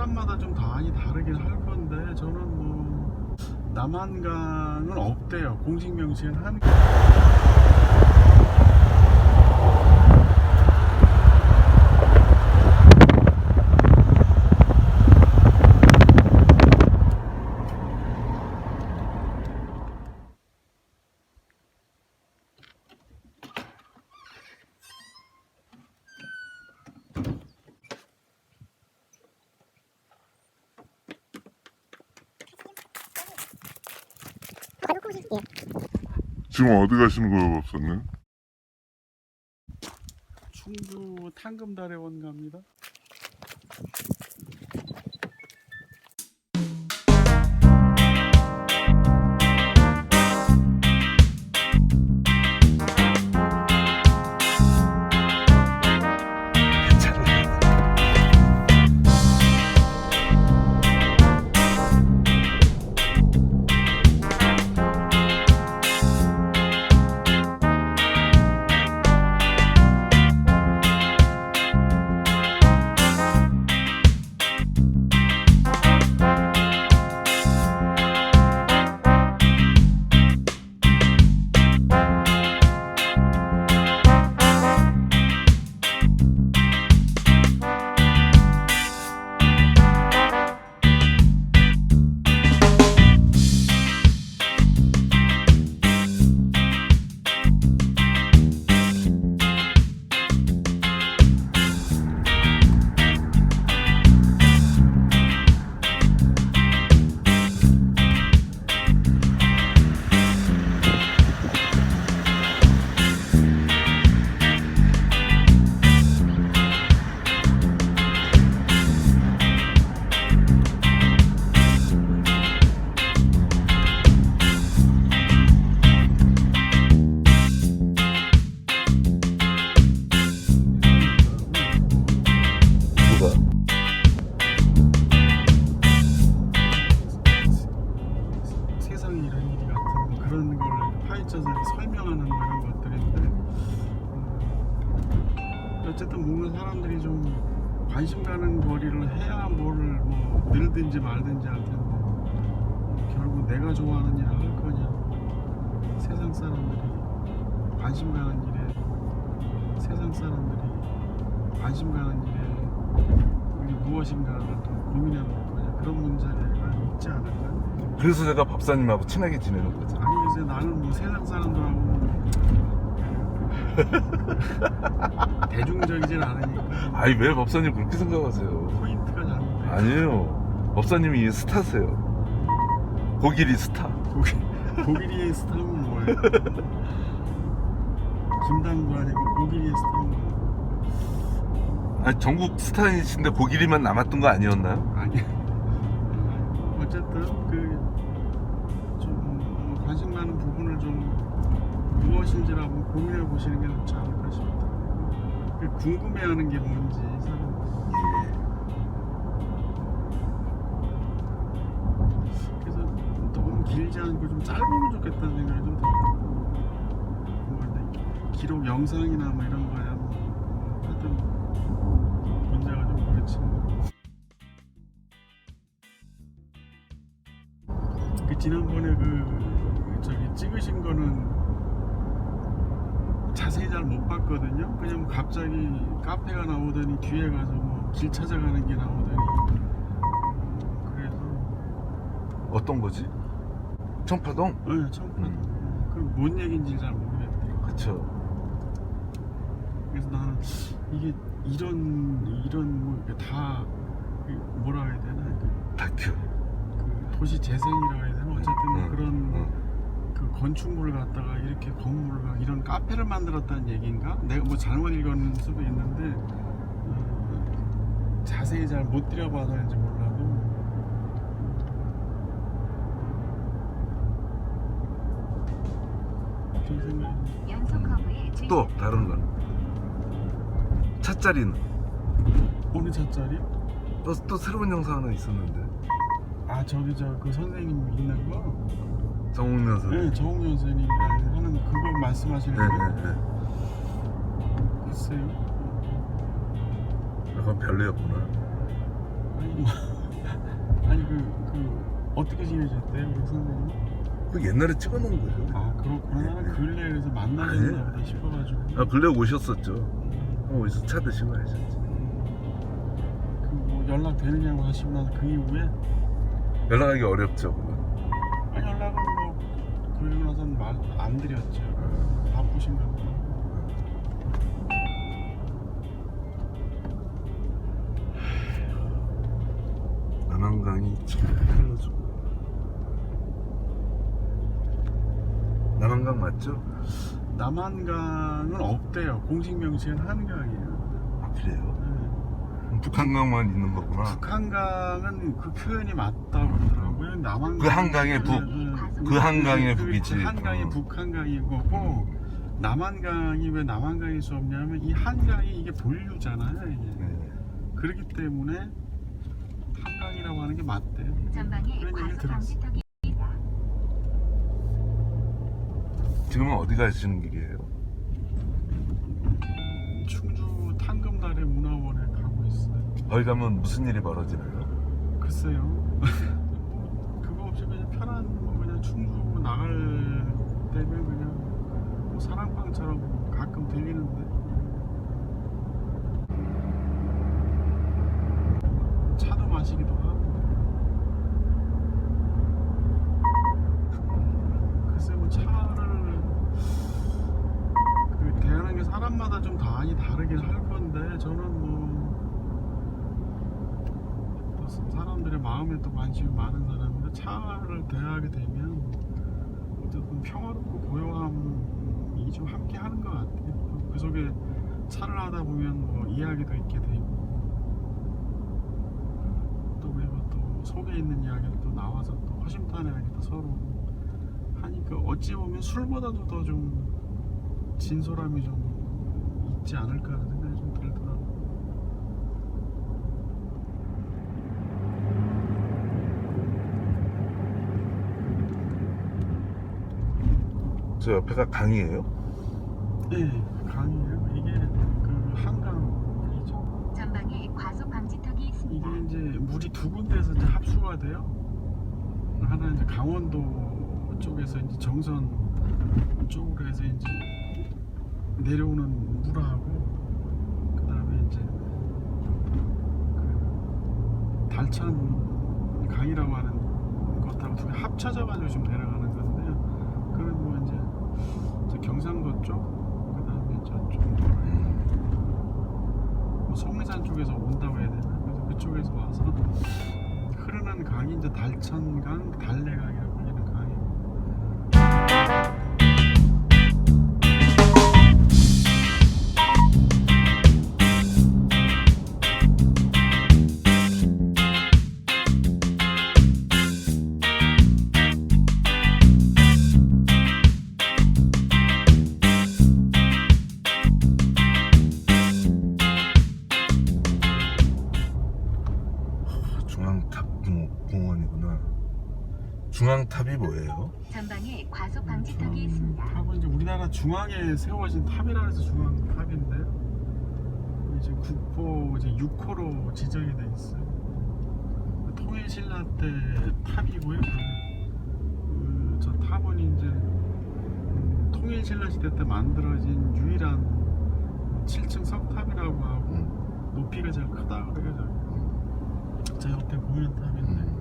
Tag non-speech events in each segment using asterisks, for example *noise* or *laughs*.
사람마다 좀 많이 다르긴 할 건데 저는 뭐 남한강은 없대요. 공식 명칭은 한. 지금 어디 가시는 거예요, 법사님? 충주 탕금다래원 갑니다. 파헤쳐서 설명하는 그런 것들인데 음, 어쨌든 먹는 사람들이 좀 관심 가는 거리를 해야 뭐를 뭐 늘든지 말든지 할 텐데 결국 내가 좋아하는 일을 할 거냐 세상 사람들이 관심 가는 일에 세상 사람들이 관심 가는 일에 우리 무엇인가를 또 고민해 볼 거냐 그런 문제가 있지 않을까 그래서 제가 법사님하고 친하게 지내는 거죠. 아니 글쎄 나는 뭐 세상 사람들하고 *laughs* 대중적이진 않으니까 아니 왜 법사님 그렇게 생각하세요? 포인트가 잘못돼 아니에요. 법사님이 스타세요. 고길이 스타. 고기, 고기리의 스타는 뭐예요? *laughs* 김당구 아니고 고기리의 스타는 뭐예요? 아니 전국 스타이신데 고길이만 남았던 거 아니었나요? 아니 어쨌든 그좀 관심 가는 부분을 좀 무엇인지를 한번 고민해 보시는 게 좋지 않을까 싶다 그 궁금해하는 게 뭔지 사람 그래서 너무 길지 않고 좀 짧으면 좋겠다는 생각이 좀 들어요. 뭐 기록 영상이나 뭐 이런 거야 뭐 하여튼 문제가 좀 그렇지. 지난번에 그 저기 찍으신 거는 자세히 잘 못 봤거든요. 그냥 갑자기 카페가 나오더니 뒤에 가서 뭐 길 찾아가는 게 나오더니 그래서 어떤 거지? 청파동? 네, 봤 음. 그럼 뭔 얘기인지 잘 모르겠대요. 그쵸. 그래서 나는 이게 이런 이런 뭐다그 뭐라 해야 되나 그, 다큐. 그 도시 재생이라고 해야 되나 어쨌든 응, 그런 응. 그 건축물을 갖다가 이렇게 건물을 갖- 이런 카페를 만들었다는 얘기인가? 내가 뭐 잘못 읽었는 수도 있는데 어, 자세히 잘 못 들여봐서 인지 몰라도 좀 생각이 연속 커브에 주의 또 다른 건 차짜리는 어느 차짜리? 또, 또 새로운 영상 하나 있었는데 아 저기 저 그 선생님 있는 거? 정웅년 선생. 네 정홍현 선생님이 하는 그거 말씀하시는 네, 거예요? 네, 네. 글쎄요 약간 별로였구나. 아니 뭐 *laughs* 아니 그, 그 어떻게 지내셨대요 우리 선생님? 그 옛날에 찍어놓은 거예요. 아 그렇구나 나는 근래에 그래서 만나셨나 보다 싶어가지고 아 근래 오셨었죠. 어, 어디서 차 드시고 하셨지. 그 뭐 연락 되느냐고 하시고 나서 그 이후에 연락하기 어렵죠. 아니 연락은 뭐 그러고 나서는 말안 드렸죠 바쁘신가 보다 남한강이 참 흘러주고. 남한강 맞죠? 남한강은 없대요 공식 명칭은 한강이에요 아 그래요? 네. 북한강만 있는 거구나. 북한강은 그 표현이 맞다고 그러더라고요. 남한강 그 한강의 북, 그 한강의 북이지. 그 한강이 어. 북한강인 거고 남한강이 왜 남한강일 수 없냐면 이 한강이 이게 본류잖아요. 이게. 네. 그렇기 때문에 한강이라고 하는 게 맞대요. 전방에 그런 얘기를 과속 들었어. 방지턱이 있다. 지금은 어디 가시는 길이에요? 거기 가면 무슨 일이 벌어지나요? 글쎄요. *laughs* 그거 없이 그냥 편한 뭐 그냥 충주 나갈 때면 그냥 뭐 사랑방처럼 가끔 들리는데 차도 마시기도 하고 글쎄 뭐 차를 그 대하는 게 사람마다 좀 많이 다르긴 할 건데 저는 뭐 또 사람들의 마음에 또 관심이 많은 사람인데 차를 대하게 되면 어쨌든 평화롭고 고요함이 좀 함께 하는 것 같아요. 또그 속에 차를 하다 보면 뭐 이야기도 있게 되고 또 그리고 또 속에 있는 이야기를 또 나와서 또 허심탄회하게 또 서로 하니까 어찌 보면 술보다도 더 좀 진솔함이 좀 있지 않을까 하는 생각이 좀 들더라고요. 저 옆에가 강이에요? 네, 강이에요. 이게 그 한강이죠. 전방에 과속 방지턱이 있습니다. 이게 이제 물이 두 군데에서 이제 합수가 돼요. 하나 이제 강원도 쪽에서 이제 정선 쪽으로 해서 이제 내려오는 물하고 그다음에 이제 그 달천 강이라고 하는 것하고 두 개 합쳐져 가지고 지금 내려가는 건데요. 그건 뭐 이제 저 경상도 쪽 그다음에 저쪽 뭐 성내산 쪽에서 온다고 해야 되나? 그래서 그쪽에서 와서 흐르는 강이 이제 달천강, 달래강이라고 중앙탑이 뭐예요? 전방에 과속 방지턱이 있습니다. 탑은 이제 우리나라 중앙에 세워진 탑이라 해서 중앙탑인데요. 이제 국보 이제 6호로 지정이 돼 있어요. 그 통일신라 때 탑이고요. 그, 저 탑은 이제 음, 통일신라 시대 때 만들어진 유일한 7층 석탑이라고 하고 음. 높이가 제일 크다 그래가지고 저 옆에 보이는 탑인데 음.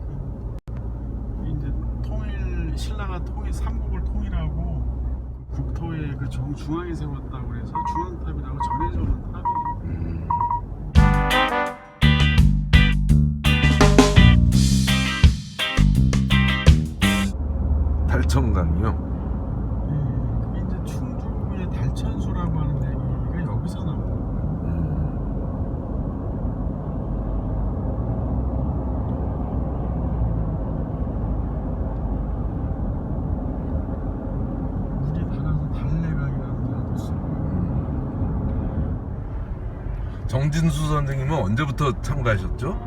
이제 통일 신라가 통일 삼국을 통일하고 그 국토의 그 중, 중앙에 세웠다고 그래서 중앙탑이라고 전해져 오는 탑이에요. 음. 달천강이요? 예, 그게 이제 충주의 달천수라고 하는 얘기가 여기서 나와요. 물이 닳아서 달래강이라는 말도 쓰고 정진수 선생님은 언제부터 참가하셨죠?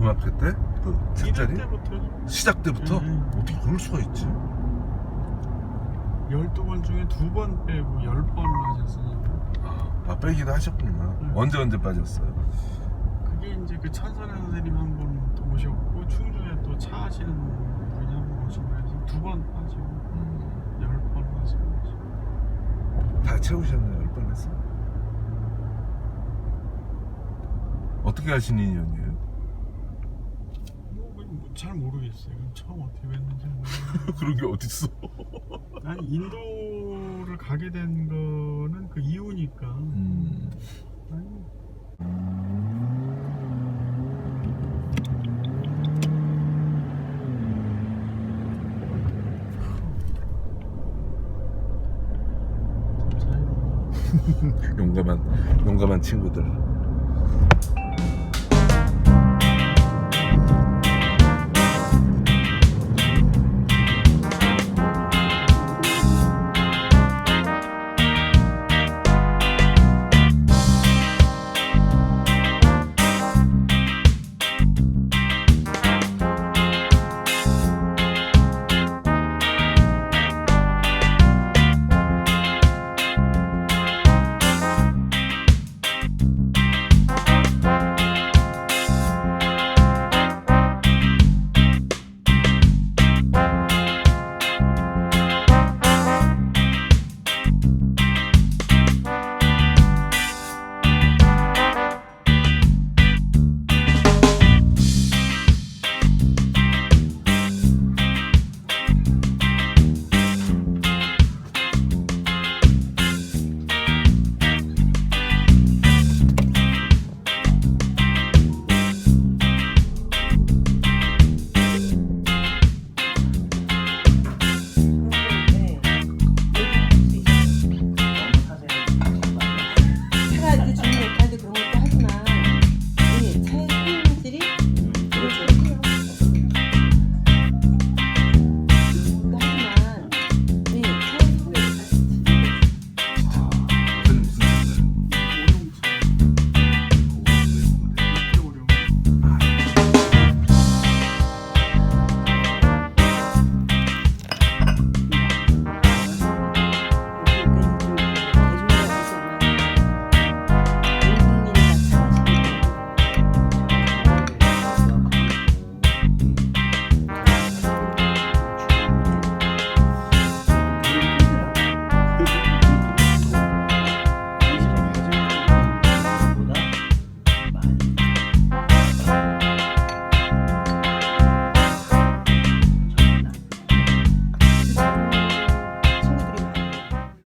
음악회 때? 그 책자리? 때부터 시작 때부터? 음, 음. 어떻게 그럴 수가 있지? 12번 중에 두 번 빼고 10번을 하셨으니까 아, 빼기도 하셨구나. 음. 언제 언제 빠졌어요? 그게 이제 그 천선혜 선생님 한번 오셨고 충주에 또 차 하시는 분이 한 번 오시고 해서 두번 하시고 열번 하시고 다 채우셨나요? 열번 했어. 어떻게 하신 인연이에요? 뭐, 뭐잘 모르겠어요. 처음 어떻게 뵀는지 모르겠어요. *laughs* 그런 게 어딨어? 아니 인도를 가게 된 거는 그 이유니까 음. *laughs* 용감한 용감한 친구들.